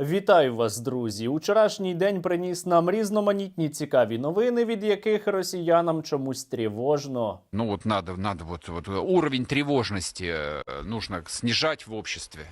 Вітаю вас, друзі! Учорашній день приніс нам різноманітні цікаві новини, від яких росіянам чомусь тривожно. Ну вот надо, надо вот, вот уровень тревожности э, нужно снижать в обществе.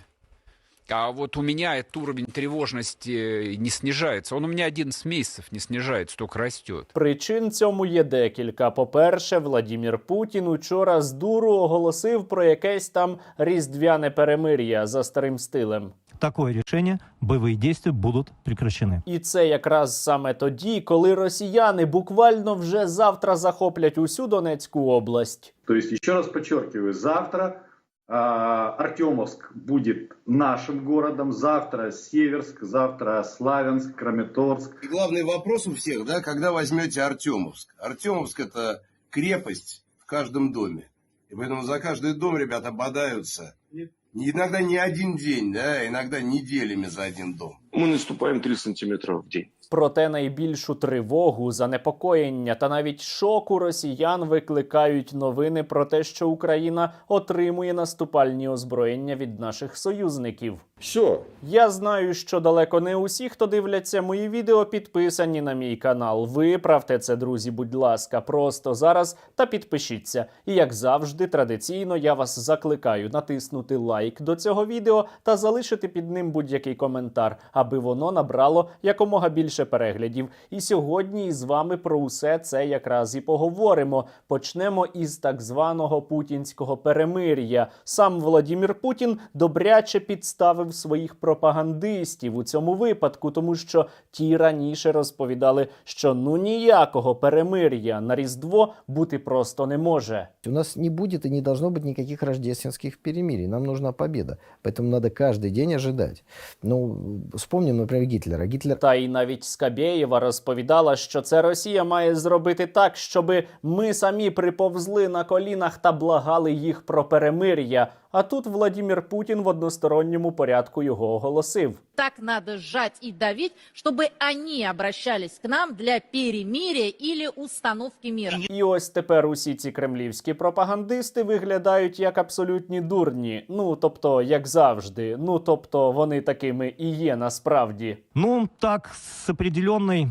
А вот у меня этот уровень тревожности не снижается. Он у меня 11 месяцев не снижается, только растет. Причин цьому є декілька. По-перше, Владімір Путін учора з дуру оголосив про якесь там різдвяне перемир'я за старим стилем. такое решение, боевые действия будут прекращены. І це якраз саме тоді, коли росіяни буквально вже завтра захоплять усю Донецьку область. То есть, еще раз подчеркиваю, завтра а, Артемовск будет нашим городом, завтра Северск, завтра Славянск, Краматорск. И главный вопрос у всех, да, когда возьмете Артемовск. Артемовск это крепость в каждом доме. И поэтому за каждый дом ребята бодаются. Не- Иногда не один день, да, иногда неделями за один дом. Мы наступаем 3 сантиметра в день. Проте найбільшу тривогу, занепокоєння та навіть шоку росіян викликають новини про те, що Україна отримує наступальні озброєння від наших союзників. Все. Я знаю, що далеко не усі, хто дивляться мої відео, підписані на мій канал. Виправте це, друзі, будь ласка, просто зараз та підпишіться. І як завжди, традиційно я вас закликаю натиснути лайк до цього відео та залишити під ним будь-який коментар, аби воно набрало якомога більше переглядів. І сьогодні із вами про усе це якраз і поговоримо. Почнемо із так званого путінського перемир'я. Сам Володимир Путін добряче підставив своїх пропагандистів у цьому випадку, тому що ті раніше розповідали, що ну ніякого перемир'я на різдво бути просто не може. У нас не будет и не должно быть никаких рождественских перемирий. Нам нужна победа. Поэтому надо каждый день ожидать. Ну, вспомним, например, Гитлера. Гитлер Та й навіть Скабєєва розповідала, що це Росія має зробити так, щоби ми самі приповзли на колінах та благали їх про перемир'я. А тут Владімір Путін в односторонньому порядку його оголосив. так надо сжать и давить, чтобы они обращались к нам для перемирия или установки мира. І ось тепер усі ці кремлівські пропагандисти виглядають як абсолютні дурні. Ну тобто, як завжди. Ну тобто, вони такими і є насправді. Ну, так, с определенной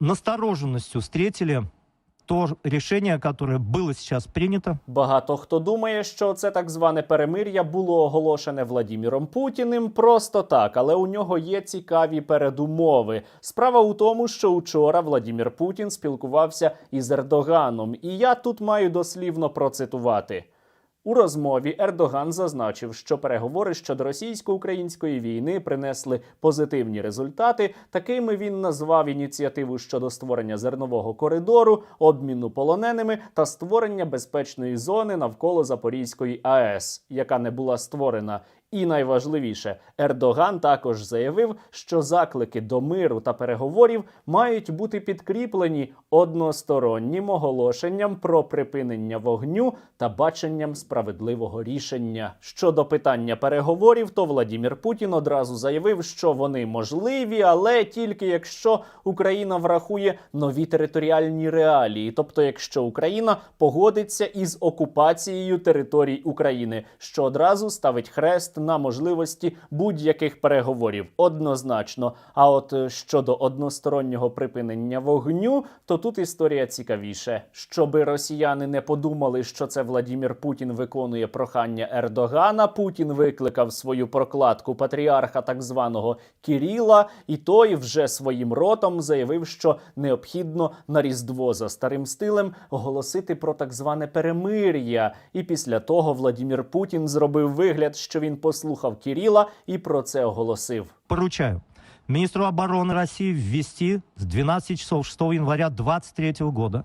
настороженностью встретили то рішення, которое було зараз прийнято. Багато хто думає, що це так зване перемир'я було оголошене Владіміром Путіним просто так, але у нього є цікаві передумови. Справа у тому, що учора Владімір Путін спілкувався із Ердоганом, і я тут маю дослівно процитувати. У розмові Ердоган зазначив, що переговори щодо російсько-української війни принесли позитивні результати. Такими він назвав ініціативу щодо створення зернового коридору, обміну полоненими та створення безпечної зони навколо Запорізької АЕС, яка не була створена. І найважливіше, Ердоган також заявив, що заклики до миру та переговорів мають бути підкріплені одностороннім оголошенням про припинення вогню та баченням справедливого рішення. Щодо питання переговорів, то Владімір Путін одразу заявив, що вони можливі, але тільки якщо Україна врахує нові територіальні реалії, тобто якщо Україна погодиться із окупацією територій України, що одразу ставить хрест на можливості будь-яких переговорів, однозначно. А от е, щодо одностороннього припинення вогню, то тут історія цікавіше. Щоби росіяни не подумали, що це Владімір Путін виконує прохання Ердогана. Путін викликав свою прокладку патріарха так званого Кіріла, і той вже своїм ротом заявив, що необхідно на різдво за старим стилем оголосити про так зване перемир'я. І після того Владімір Путін зробив вигляд, що він послухав Кіріла і про це оголосив. Поручаю міністру оборони Росії ввести з 12 часов 6 января 2023 года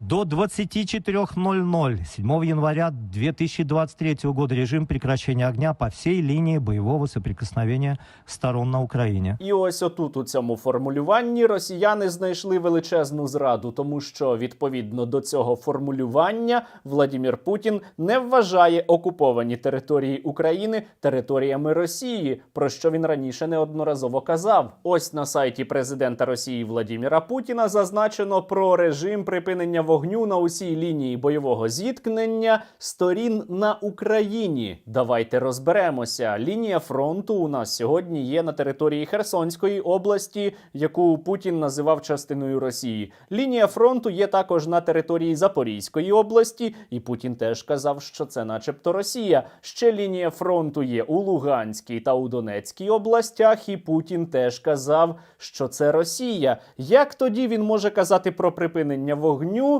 до 24.00 7 января 2023 года режим прекращения огня по всей линии боевого соприкосновения сторон на Украине. І ось отут у цьому формулюванні росіяни знайшли величезну зраду, тому що відповідно до цього формулювання Владімір Путін не вважає окуповані території України територіями Росії, про що він раніше неодноразово казав. Ось на сайті президента Росії Владіміра Путіна зазначено про режим припинення вогню на усій лінії бойового зіткнення сторін на Україні. Давайте розберемося. Лінія фронту у нас сьогодні є на території Херсонської області, яку Путін називав частиною Росії. Лінія фронту є також на території Запорізької області, і Путін теж казав, що це, начебто, Росія. Ще лінія фронту є у Луганській та у Донецькій областях, і Путін теж казав, що це Росія. Як тоді він може казати про припинення вогню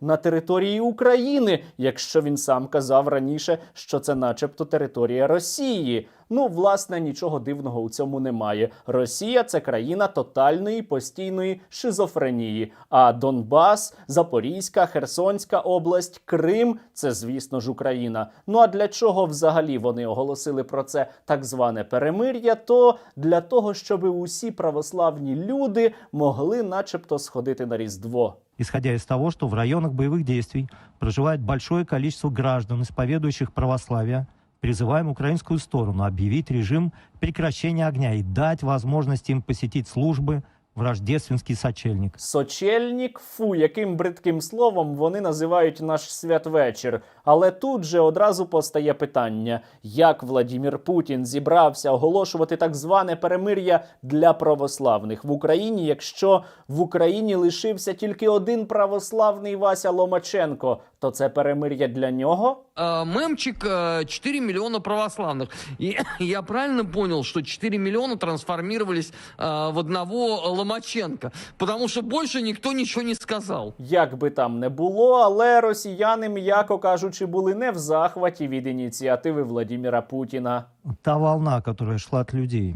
на території України, якщо він сам казав раніше, що це, начебто, територія Росії? Ну, власне, нічого дивного у цьому немає. Росія це країна тотальної постійної шизофренії. А Донбас, Запорізька, Херсонська область, Крим це, звісно ж, Україна. Ну а для чого взагалі вони оголосили про це так зване перемир'я? То для того, щоб усі православні люди могли, начебто, сходити на Різдво. исходя из того, что в районах боевых действий проживает большое количество граждан, исповедующих православие, призываем украинскую сторону объявить режим прекращения огня и дать возможность им посетить службы в рождественский сочельник. Сочельник, фу, яким бридким словом вони називають наш святвечір. Але тут же одразу постає питання: як Владімір Путін зібрався оголошувати так зване перемир'я для православних в Україні, якщо в Україні лишився тільки один православний Вася Ломаченко, то це перемир'я для нього? э, мемчик э, 4 миллиона православных. И я правильно понял, что 4 миллиона трансформировались э, в одного Ломаченко? Потому что больше никто ничего не сказал. Як би там не було, але росіяни, м'яко кажучи, були не в захваті від ініціативи Владіміра Путіна. Та волна, которая шла от людей,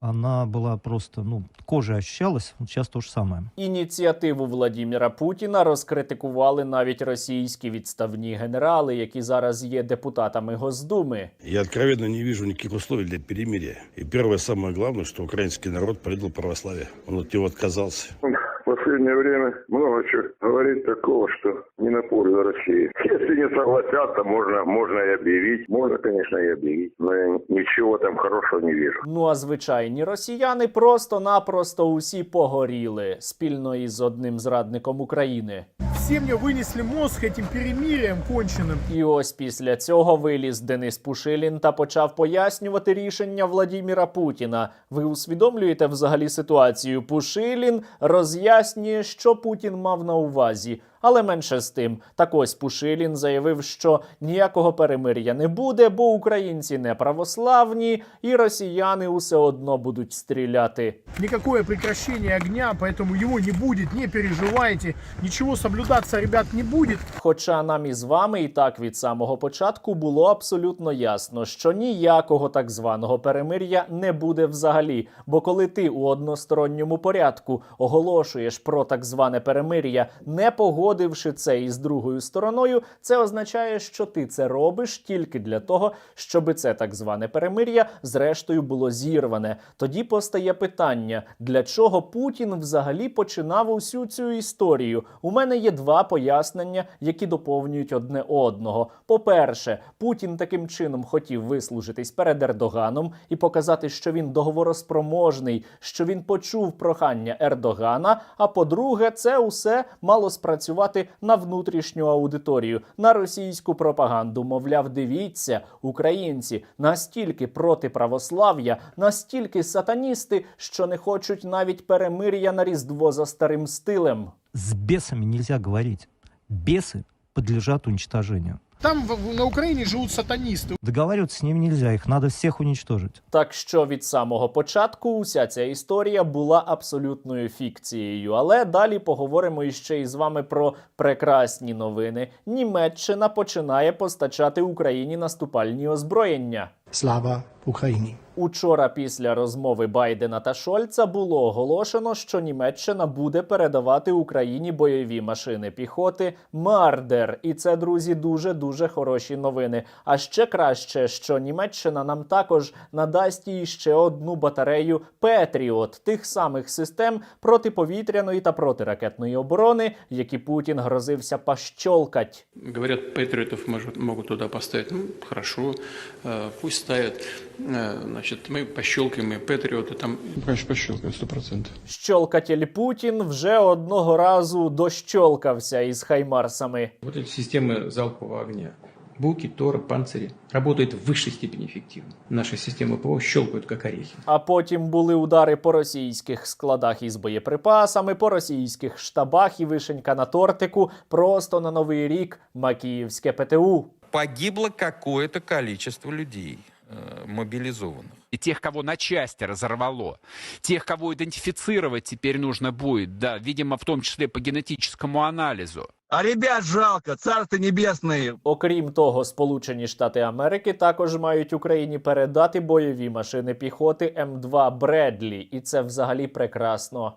она была просто, ну, кожа ощущалась. Вот сейчас то же самое. Ініціативу Владіміра Путіна розкритикували навіть російські відставні генерали, які зараз є депутатами Госдуми. Я откровенно не вижу никаких условий для перемирия. И первое, самое главное, что украинский народ предал православие. Он от него отказался В последнее время много чего говорит такого, что не на пользу России. Если не согласятся, можно, можно и объявить. Можно, конечно, и объявить. Но я ничего там хорошего не вижу. Ну а звичайні росіяни просто-напросто усі погоріли спільно із одним зрадником України. Все мне вынесли мозг этим перемирием конченным. І ось після цього виліз Денис Пушилін та почав пояснювати рішення Владіміра Путіна. Ви усвідомлюєте взагалі ситуацію? Пушилін роз'яснює, що Путін мав на увазі. Але менше з тим, так ось Пушилін заявив, що ніякого перемир'я не буде, бо українці не православні, і росіяни усе одно будуть стріляти. Никакое прекращение огня, поэтому его не будет, не переживайте. Ничего соблюдаться, ребят, не будет. Хоча нам із вами і так від самого початку було абсолютно ясно, що ніякого так званого перемир'я не буде взагалі. Бо коли ти у односторонньому порядку оголошуєш про так зване перемир'я, не погодивши це із другою стороною, це означає, що ти це робиш тільки для того, щоб це так зване перемир'я зрештою було зірване. Тоді постає питання, для чого Путін взагалі починав усю цю історію. У мене є два пояснення, які доповнюють одне одного. По-перше, Путін таким чином хотів вислужитись перед Ердоганом і показати, що він договороспроможний, що він почув прохання Ердогана. А по-друге, це усе мало спрацювати на внутрішню аудиторію, на російську пропаганду. Мовляв, дивіться, українці настільки проти православ'я, настільки сатаністи, що не хочуть навіть перемир'я на різдво за старим стилем. З бесами нельзя говорити. Беси підлежать уничтожению. Там в- на Україні живуть сатаністи. Договариваться з ними нельзя, їх надо всіх уничтожити. Так що від самого початку уся ця історія була абсолютною фікцією. Але далі поговоримо іще із вами про прекрасні новини. Німеччина починає постачати Україні наступальні озброєння. Слава Украине. Учора, після розмови Байдена та Шольца, було оголошено, що Німеччина буде передавати Україні бойові машини піхоти Мардер. І це, друзі, дуже дуже хороші новини. А ще краще, що Німеччина нам також надасть їй ще одну батарею Петріот, тих самих систем протиповітряної та протиракетної оборони, які Путін грозився пощолкать. Говорят, патриотов может- могут туда поставить. Ну, хорошо. Э, Пусть ставят, э, значит, мы пощелкаем и Патриоты там. Конечно, пощелкаем, сто процентов. Щолкатель Путін вже одного разу дощолкався із хаймарсами. Вот эти системы залпового огня, Буки, Торы, Панцири, работают в высшей степени эффективно. Наши системы ПВО щелкают, как орехи. А потім були удари по російських складах із боєприпасами, по російських штабах і вишенька на тортику. Просто на новий рік Макіївське ПТУ. Погибло какое-то количество людей, э, мобилизованных. И тех, кого на части разорвало. Тех, кого идентифицировать теперь нужно будет, да, видимо, в том числе по генетическому анализу. А ребят жалко, царство небесное. Окрім того, Сполучені Штати Америки також мають Україні передати бойові машини піхоти М2 Бредлі, і це взагалі прекрасно.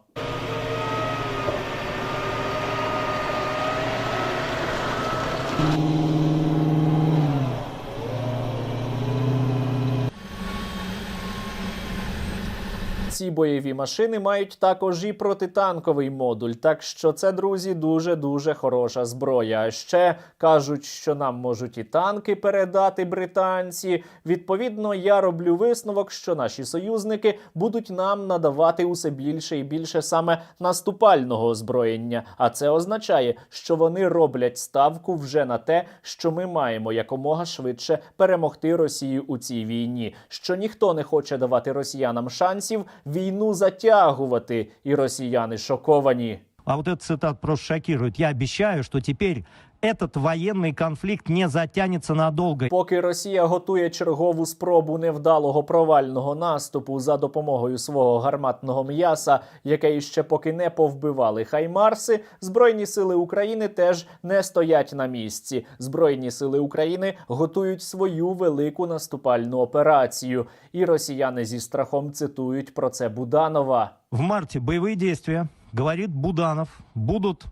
Yes, бойові машини мають також і протитанковий модуль. Так що це, друзі, дуже дуже хороша зброя. А ще кажуть, що нам можуть і танки передати британці. Відповідно, я роблю висновок, що наші союзники будуть нам надавати усе більше і більше саме наступального озброєння. А це означає, що вони роблять ставку вже на те, що ми маємо якомога швидше перемогти Росію у цій війні. Що ніхто не хоче давати росіянам шансів війну затягувати, і росіяни шоковані. А вот этот цитат просто шокирует. Я обещаю, что теперь этот военный конфликт не затянется надолго. Поки Росія готує чергову спробу невдалого провального наступу за допомогою свого гарматного м'яса, яке іще поки не повбивали хаймарси, збройні сили України теж не стоять на місці. Збройні сили України готують свою велику наступальну операцію, і росіяни зі страхом цитують про це Буданова. В марте боевые действия, говорит Буданов, будут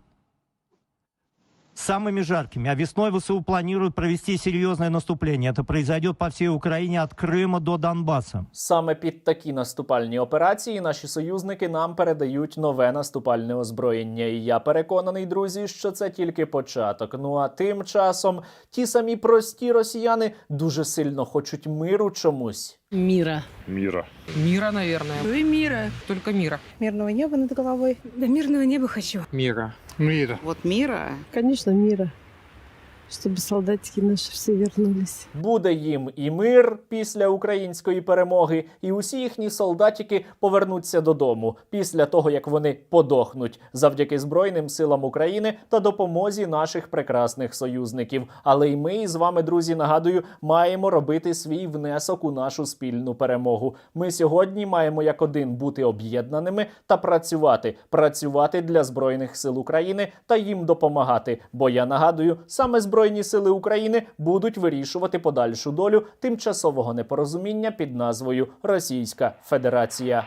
самыми жаркими. А весной ВСУ планируют провести серьезное наступление. Это произойдет по всей Украине от Крыма до Донбасса. Саме під такі наступальні операції наші союзники нам передають нове наступальне озброєння. І я переконаний, друзі, що це тільки початок. Ну а тим часом ті самі прості росіяни дуже сильно хочуть миру чомусь. Мира. Мира. Мира, наверное. Вы мира. Только мира. Мирного неба над головой. Да мирного неба хочу. Мира. Мира. Вот мира. Конечно, мира. Чтобы солдатики наши все вернулись. Буде їм і мир після української перемоги, і усі їхні солдатики повернуться додому після того, як вони подохнуть завдяки Збройним силам України та допомозі наших прекрасних союзників. Але й ми з вами, друзі, нагадую, маємо робити свій внесок у нашу спільну перемогу. Ми сьогодні маємо як один бути об'єднаними та працювати, працювати для збройних сил України та їм допомагати. Бо я нагадую, саме збройні сили України будуть вирішувати подальшу долю тимчасового непорозуміння під назвою Російська Федерація.